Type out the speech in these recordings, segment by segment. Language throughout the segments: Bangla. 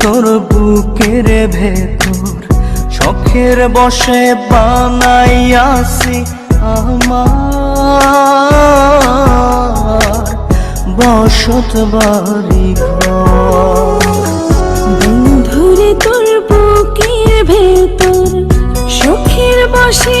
বুকের ভেতর শখের বসে বানাইয়াছি আমার। বসত বাড়ি বন্ধুরে তোর বুকের ভেতর সুখের বসে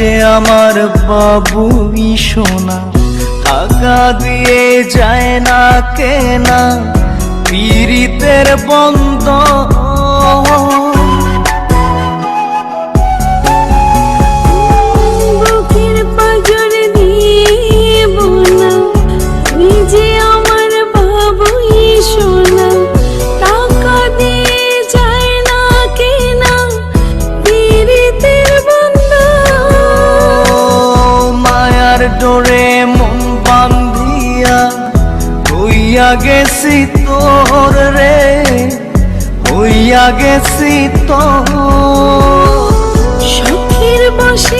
যে আমার বাবু সোনা টাকা দিয়ে যায় না কেনা পীড়িতের বন্ধ মায়ার মন বান্ধিয়া হইয়া গেছি তোর রে হইয়া গেছি তোর। সুখের বসে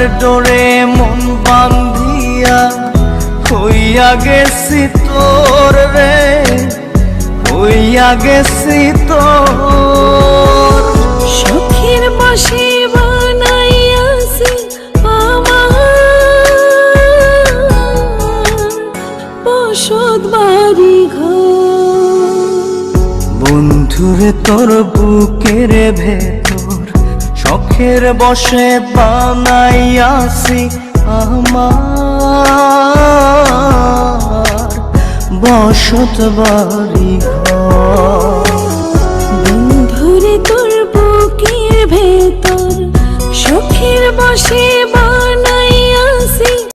মায়ার ডোরে মন বান্ধিয়া হইয়া গেছি তোর রে হইয়া গেছি তোর। সুখের বসে বানাইয়াছি আমার বসত বাড়ি ঘর। বন্ধুরে তোর বুকের ভেতর শখের বসে বানাইয়াছি আমার বসত বাড়ি বন্ধুরে তোর বুকের ভেতর শখের বসে